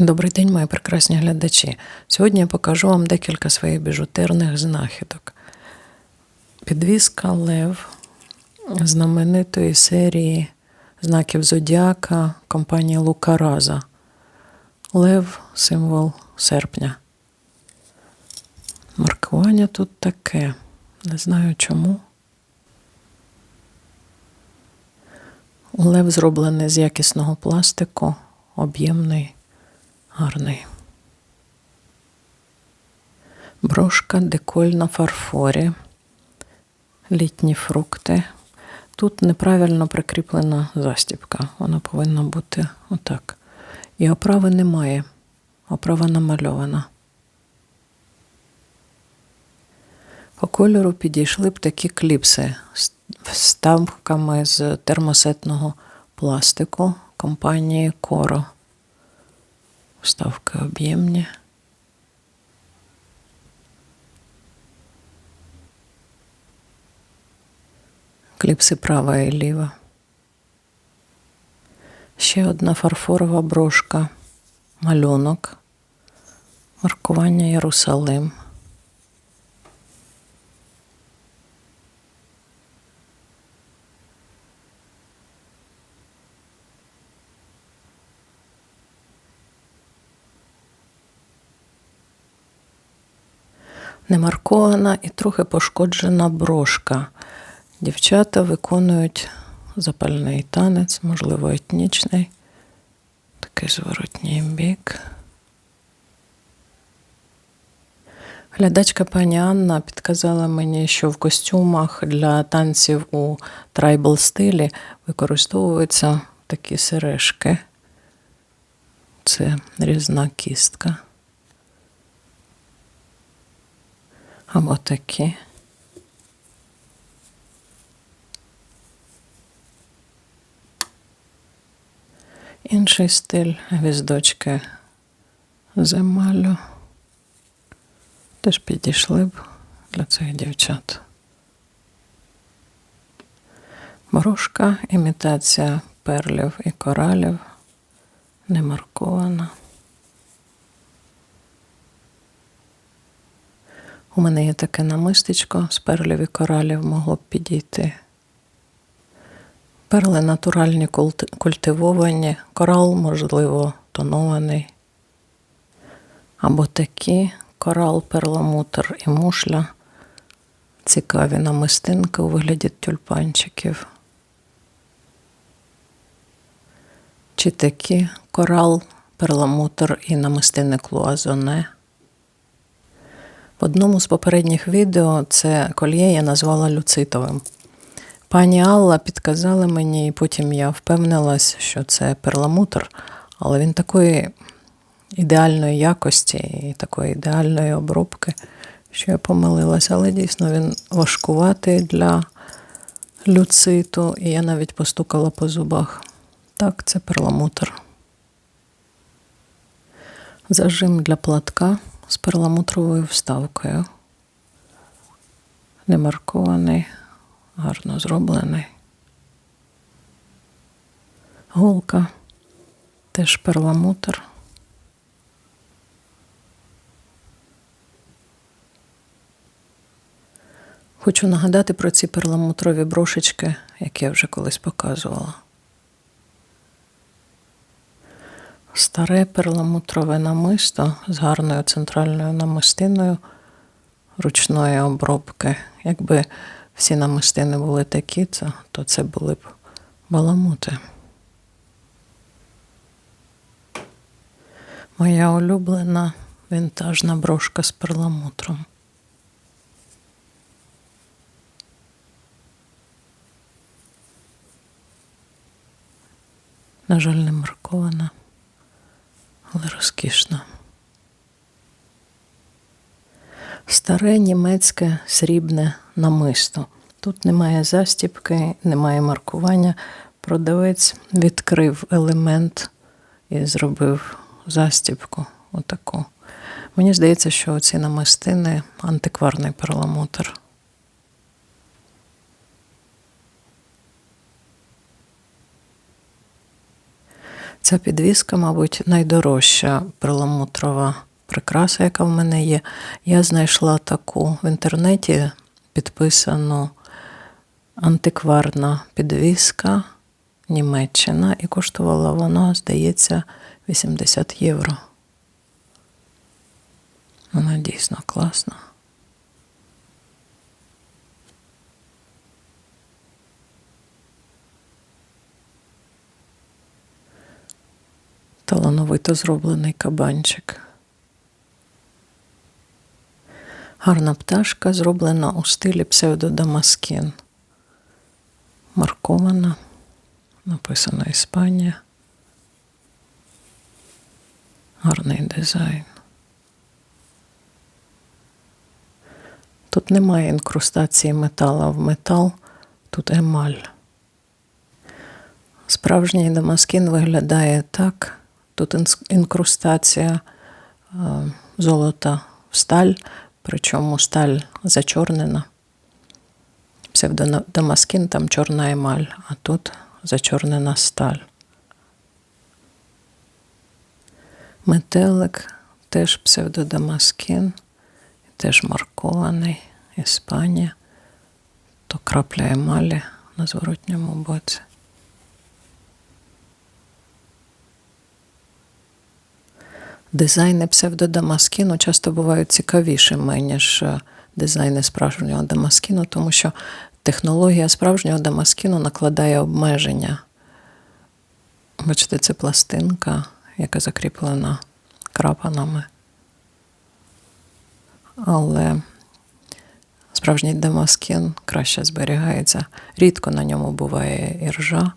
Добрий день, мої прекрасні глядачі. Сьогодні я покажу вам декілька своїх біжутерних знахідок. Підвіска Лев знаменитої серії знаків Зодіака компанії Лукараза. Лев символ серпня. Маркування тут таке. Не знаю чому. Лев зроблений з якісного пластику, об'ємний, гарний. Брошка деколь на фарфорі, літні фрукти. Тут неправильно прикріплена застібка. Вона повинна бути отак. І оправи немає. Оправа намальована. По кольору підійшли б такі кліпси з вставками з термосетного пластику компанії Коро. Вставки об'ємні. Кліпси права і ліва. Ще одна фарфорова брошка, малюнок, маркування Єрусалим. Немаркована і трохи пошкоджена брошка. Дівчата виконують запальний танець, можливо, етнічний. Такий зворотній бік. Глядачка пані Анна підказала мені, що в костюмах для танців у трайбл стилі використовуються такі сережки. Це різна кістка. Або такі. Інший стиль гвіздочки з емалю. Теж підійшли б для цих дівчат. Брошка, імітація перлів і коралів, не маркована. У мене є таке намистечко з перлів і коралів могло б підійти. Перли натуральні культи- культивовані, корал, можливо, тонований. Або такі корал, перламутр і мушля. Цікаві намистинки у вигляді тюльпанчиків. Чи такі корал, перламутр і намистини клуазоне. В одному з попередніх відео це кольє я назвала люцитовим. Пані Алла підказала мені, і потім я впевнилась, що це перламутр, але він такої ідеальної якості і такої ідеальної обробки, що я помилилася. Але дійсно він важкуватий для люциту, і я навіть постукала по зубах. Так, це перламутр. Зажим для платка з перламутровою вставкою. Немаркований, гарно зроблений. Голка, теж перламутр. Хочу нагадати про ці перламутрові брошечки, які я вже колись показувала. Старе перламутрове намисто з гарною центральною намистиною ручної обробки. Якби всі намистини були такі, то, це були б баламути. Моя улюблена вінтажна брошка з перламутром. На жаль, не маркована але розкішна. Старе німецьке срібне намисто. Тут немає застіпки, немає маркування. Продавець відкрив елемент і зробив застіпку. Отаку. Мені здається, що ці намистини антикварний перламутр. Ця підвіска, мабуть, найдорожча перламутрова прикраса, яка в мене є. Я знайшла таку в інтернеті підписану антикварна підвіска Німеччина, і коштувала вона, здається, 80 євро. Вона дійсно класна. Талановито зроблений кабанчик. Гарна пташка зроблена у стилі псевдодамаскін. Маркована, написано Іспанія. Гарний дизайн. Тут немає інкрустації метала в метал, тут емаль. Справжній дамаскін виглядає так. Тут інкрустація е, золота в сталь, причому сталь зачорнена. Псевдодамаскін там чорна емаль, а тут зачорнена сталь. Метелик теж псевдодамаскін, теж маркований Іспанія, то крапля емалі на зворотньому боці. Дизайни псевдодамаскіну часто бувають цікавішими, ніж е, дизайни справжнього дамаскіну, тому що технологія справжнього дамаскіну накладає обмеження. Бачите, це пластинка, яка закріплена крапанами. Але справжній дамаскін краще зберігається. Рідко на ньому буває іржа,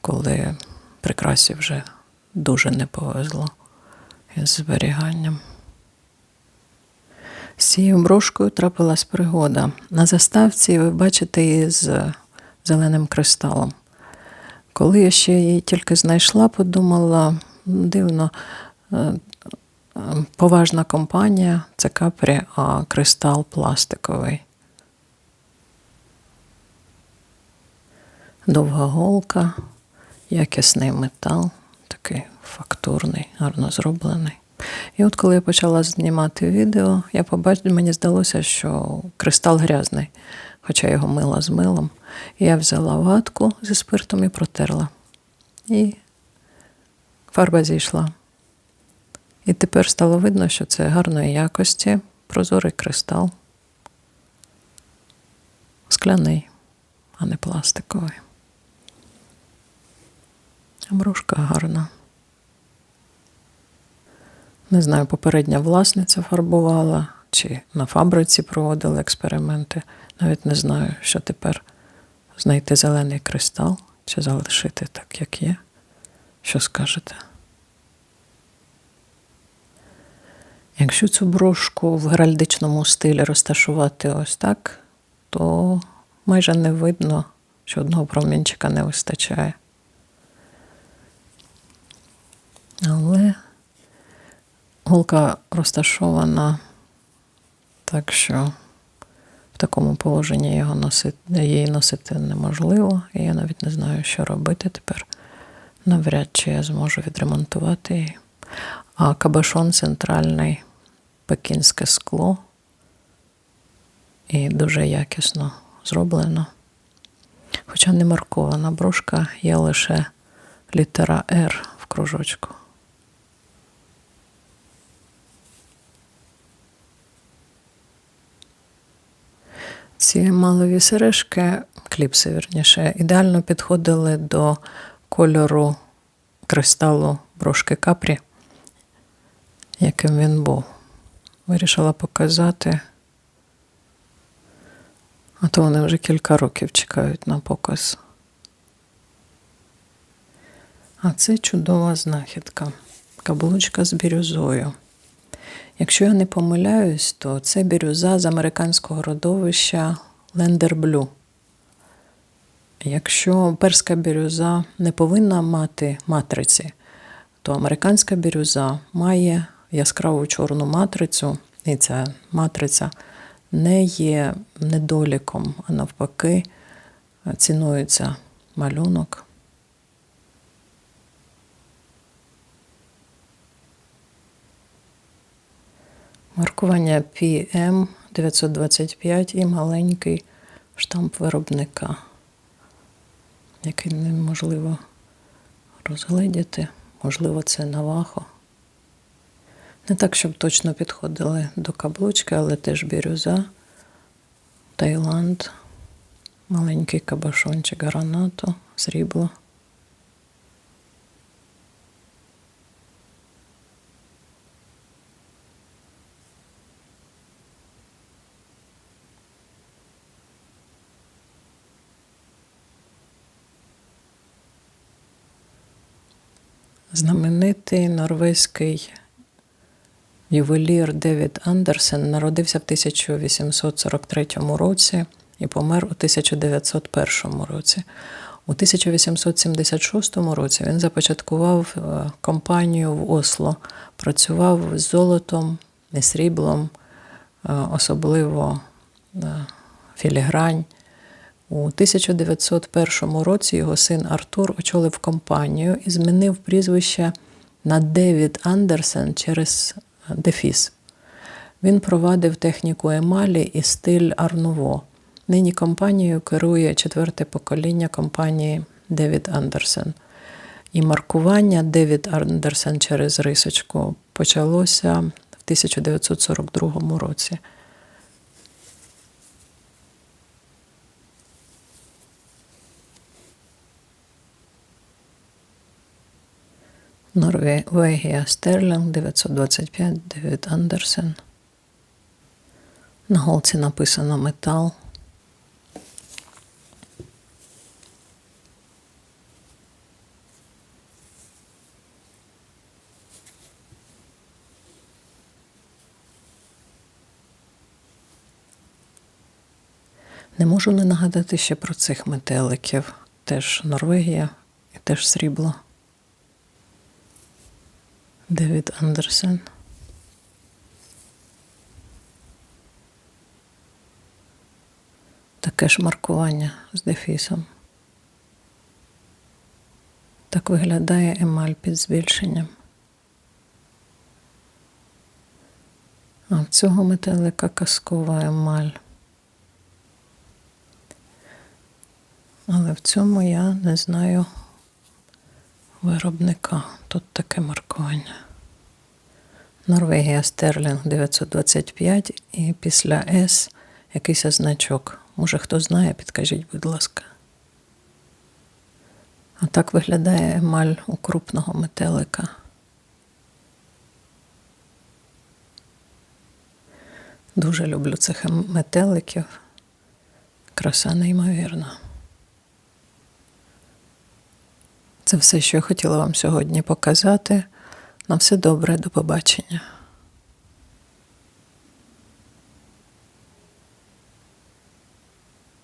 коли прикрасі вже дуже не повезло із зберіганням. З цією брошкою трапилась пригода. На заставці ви бачите її з зеленим кристалом. Коли я ще її тільки знайшла, подумала, дивно, е, е, поважна компанія це капрі, а кристал пластиковий. Довга голка, якісний метал, такий фактурний, гарно зроблений. І от коли я почала знімати відео, я побачила, мені здалося, що кристал грязний, хоча його мила з милом. Я взяла ватку зі спиртом і протерла. І фарба зійшла. І тепер стало видно, що це гарної якості, прозорий кристал, скляний, а не пластиковий. Брошка гарна. Не знаю, попередня власниця фарбувала чи на фабриці проводили експерименти. Навіть не знаю, що тепер знайти зелений кристал чи залишити так, як є. Що скажете? Якщо цю брошку в геральдичному стилі розташувати ось так, то майже не видно, що одного промінчика не вистачає. Але голка розташована так, що в такому положенні його носити, її носити неможливо, і я навіть не знаю, що робити тепер. Навряд чи я зможу відремонтувати її. А кабашон центральний пекінське скло і дуже якісно зроблено. Хоча не маркована брошка, є лише літера R в кружочку. Ці малові сережки, кліпси, вірніше, ідеально підходили до кольору кристалу брошки капрі, яким він був. Вирішила показати. А то вони вже кілька років чекають на показ. А це чудова знахідка. Каблучка з бірюзою. Якщо я не помиляюсь, то це бірюза з американського родовища Лендерблю. Якщо перська бірюза не повинна мати матриці, то американська бірюза має яскраву чорну матрицю, і ця матриця не є недоліком, а навпаки, цінується малюнок. Маркування PM 925 і маленький штамп виробника, який неможливо розгледіти. Можливо, це Навахо. Не так, щоб точно підходили до каблучки, але теж бірюза, Таїланд, маленький кабашончик гранату, срібло. Знаменитий норвезький ювелір Девід Андерсен народився в 1843 році і помер у 1901 році. У 1876 році він започаткував е, компанію в Осло, працював з золотом і сріблом, е, особливо е, філігрань. У 1901 році його син Артур очолив компанію і змінив прізвище на Девід Андерсен через дефіс. Він провадив техніку емалі і стиль Арнуво. Нині компанією керує четверте покоління компанії Девід Андерсен. І маркування Девід Андерсен через рисочку почалося в 1942 році. Норвегія Стерлінг 925 Девід Андерсен. На голці написано метал. Не можу не нагадати ще про цих метеликів. Теж Норвегія і теж срібло. Девід Андерсен. Таке ж маркування з дефісом. Так виглядає емаль під збільшенням. А в цього метелика казкова емаль. Але в цьому я не знаю виробника. Тут таке маркування. Норвегія Стерлінг 925 і після С якийсь значок. Може, хто знає, підкажіть, будь ласка. А так виглядає емаль у крупного метелика. Дуже люблю цих метеликів. Краса неймовірна. Це все, що я хотіла вам сьогодні показати. На все добре, до побачення.